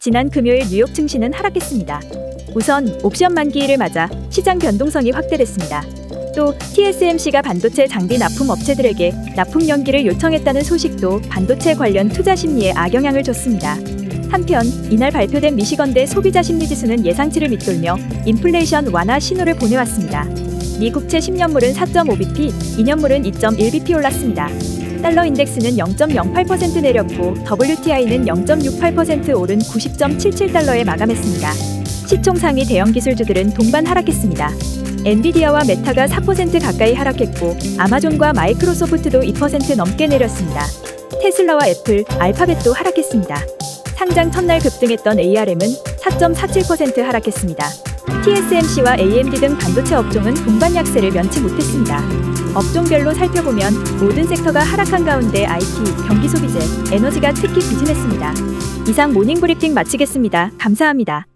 지난 금요일 뉴욕 증시는 하락했습니다. 우선 옵션 만기일을 맞아 시장 변동성이 확대됐습니다. 또 TSMC가 반도체 장비 납품 업체들에게 납품 연기를 요청했다는 소식도 반도체 관련 투자 심리에 악영향을 줬습니다. 한편 이날 발표된 미시건대 소비자 심리 지수는 예상치를 밑돌며 인플레이션 완화 신호를 보내왔습니다. 미 국채 10년물은 4.5bp, 2년물은 2.1bp 올랐습니다. 달러 인덱스는 0.08% 내렸고 WTI는 0.68% 오른 90.77달러에 마감했습니다. 시총 상위 대형 기술주들은 동반 하락했습니다. 엔비디아와 메타가 4% 가까이 하락했고 아마존과 마이크로소프트도 2% 넘게 내렸습니다. 테슬라와 애플, 알파벳도 하락했습니다. 상장 첫날 급등했던 ARM은 4.47% 하락했습니다. TSMC와 AMD 등 반도체 업종은 동반 약세를 면치 못했습니다. 업종별로 살펴보면 모든 섹터가 하락한 가운데 IT, 경기 소비재, 에너지가 특히 부진했습니다. 이상 모닝 브리핑 마치겠습니다. 감사합니다.